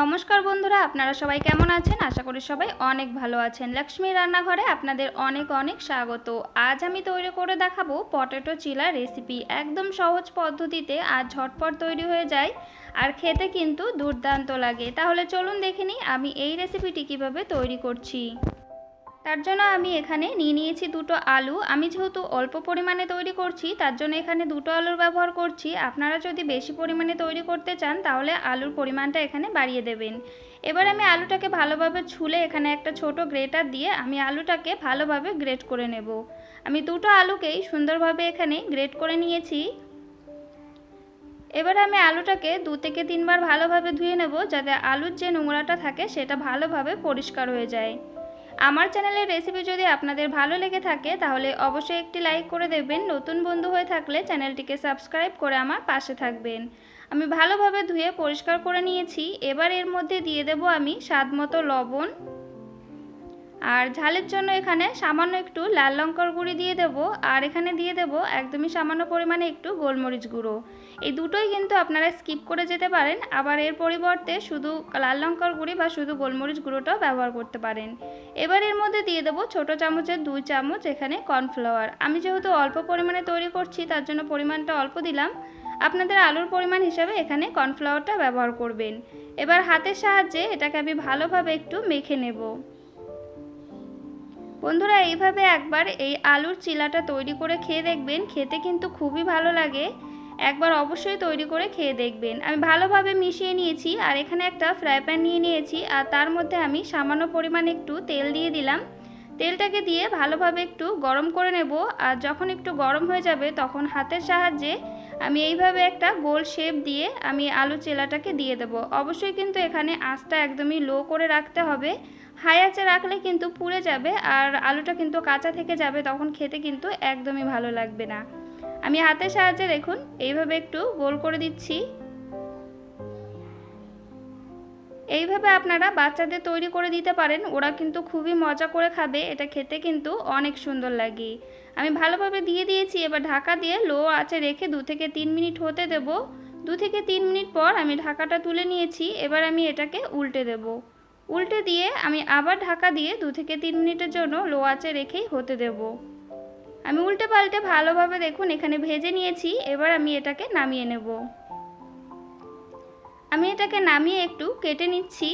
নমস্কার বন্ধুরা, আপনারা সবাই কেমন আছেন? আশা করি সবাই অনেক ভালো আছেন। লক্ষ্মী রান্নাঘরে আপনাদের অনেক অনেক স্বাগত। আজ আমি তৈরি করে দেখাবো পটেটো চিলা রেসিপি। একদম সহজ পদ্ধতিতে আজ ঝটপট তৈরি হয়ে যায় আর খেতে কিন্তু দুর্দান্ত লাগে। তাহলে চলুন দেখে নিই আমি এই রেসিপিটি কীভাবে তৈরি করছি। তার জন্য আমি এখানে নিয়ে নিয়েছি দুটো আলু। আমি যেহেতু অল্প পরিমাণে তৈরি করছি, তার জন্য এখানে দুটো আলুর ব্যবহার করছি। আপনারা যদি বেশি পরিমাণে তৈরি করতে চান, তাহলে আলুর পরিমাণটা এখানে বাড়িয়ে দেবেন। এবার আমি আলুটাকে ভালোভাবে ছুলে এখানে একটা ছোট গ্রেটার দিয়ে আমি আলুটাকে ভালোভাবে গ্রেট করে নেব। আমি দুটো আলুকেই সুন্দরভাবে এখানে গ্রেট করে নিয়েছি। এবার আমি আলুটাকে দু থেকে তিনবার ভালোভাবে ধুয়ে নেব, যাতে আলুর যে নোংরাটা থাকে, সেটা ভালোভাবে পরিষ্কার হয়ে যায়। আমার চ্যানেলের রেসিপি যদি আপনাদের ভালো লেগে থাকে, তাহলে অবশ্যই একটি লাইক করে দেবেন। নতুন বন্ধু হয়ে থাকলে চ্যানেলটিকে সাবস্ক্রাইব করে আমার পাশে থাকবেন। আমি ভালোভাবে ধুয়ে পরিষ্কার করে নিয়েছি। এবার এর মধ্যে দিয়ে দেব আমি স্বাদ মতো লবণ। আর ঝালের জন্য এখানে সামান্য একটু লাল লঙ্কার গুঁড়ি দিয়ে দেব। আর এখানে দিয়ে দেব একদমই সামান্য পরিমাণে একটু গোলমরিচ গুঁড়ো। এই দুটোই কিন্তু আপনারা স্কিপ করে যেতে পারেন। আবার এর পরিবর্তে শুধু লাল লঙ্কার গুঁড়ি বা শুধু গোলমরিচ গুঁড়োটাও ব্যবহার করতে পারেন। এবার এর মধ্যে দিয়ে দেবো ছোটো চামচের দুই চামচ এখানে কর্নফ্লাওয়ার। আমি যেহেতু অল্প পরিমাণে তৈরি করছি, তার জন্য পরিমাণটা অল্প দিলাম। আপনাদের আলুর পরিমাণ হিসাবে এখানে কর্নফ্লাওয়ারটা ব্যবহার করবেন। এবার হাতের সাহায্যে এটাকে আমি ভালোভাবে একটু মেখে নেব। বন্ধুরা, এইভাবে একবার এই আলুর চিলাটা তৈরি করে খেয়ে দেখবেন। খেতে কিন্তু খুবই ভালো লাগে। একবার অবশ্যই তৈরি করে খেয়ে দেখবেন। আমি ভালোভাবে মিশিয়ে নিয়েছি আর এখানে একটা ফ্রাই প্যান নিয়ে নিয়েছি আর তার মধ্যে আমি সামান্য পরিমাণে একটু তেল দিয়ে দিলাম। তেলটাকে দিয়ে ভালোভাবে একটু গরম করে নেব আর যখন একটু গরম হয়ে যাবে তখন হাতের সাহায্যে আমি এইভাবে একটা গোল শেপ দিয়ে আমি আলু চেলাটাকে দিয়ে দেব। অবশ্যই কিন্তু এখানে আঁচটা একদমই লো করে রাখতে হবে। হাই আঁচে রাখলে কিন্তু পুড়ে যাবে আর আলুটা কিন্তু কাঁচা থেকে যাবে, তখন খেতে কিন্তু একদমই ভালো লাগবে না। আমি হাতের সাহায্যে দেখুন, এইভাবে একটু গোল করে দিচ্ছি। এইভাবে আপনারা বাচ্চাদের তৈরি করে দিতে পারেন। ওরা কিন্তু খুবই মজা করে খাবে। এটা খেতে কিন্তু অনেক সুন্দর লাগে। আমি ভালোভাবে দিয়ে দিয়েছি। এবার ঢাকা দিয়ে লো আঁচে রেখে দু থেকে তিন মিনিট হতে দেব। দু থেকে তিন মিনিট পর আমি ঢাকাটা তুলে নিয়েছি। এবার আমি এটাকে উল্টে দেব। উল্টে দিয়ে আমি আবার ঢাকা দিয়ে দু থেকে তিন মিনিটের জন্য লো আঁচে রেখেই হতে দেব। আমি উল্টে পাল্টে ভালোভাবে দেখুন এখানে ভেজে নিয়েছি। এবার আমি এটাকে নামিয়ে নেব। আমি এটাকে নামিয়ে একটু কেটে নিচ্ছি।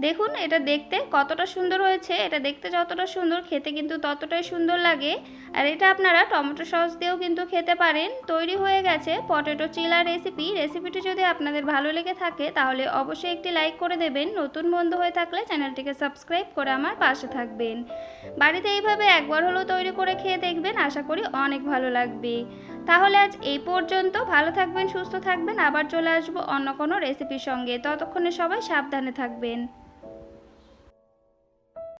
দেখুন, এটা দেখতে কতটা সুন্দর হয়েছে, এটা দেখতে যতটা সুন্দর, খেতে কিন্তু ততটাই সুন্দর লাগে। আর এটা আপনারা টমেটো সস দিয়েও কিন্তু খেতে পারেন। তৈরি হয়ে গেছে পটেটো চিলা রেসিপি রেসিপিটি যদি আপনাদের ভালো লেগে থাকে, তাহলে অবশ্যই একটি লাইক করে দেবেন। নতুন বন্ধু হয়ে থাকলে চ্যানেলটিকে সাবস্ক্রাইব করে আমার পাশে থাকবেন। বাড়িতে এইভাবে একবার হলেও তৈরি করে খেয়ে দেখবেন, আশা করি অনেক ভালো লাগবে। তাহলে আজ এই পর্যন্ত। ভালো থাকবেন, সুস্থ থাকবেন। আবার চলে আসব অন্য কোনো রেসিপির সঙ্গে। ততক্ষণে সবাই সাবধানে থাকবেন।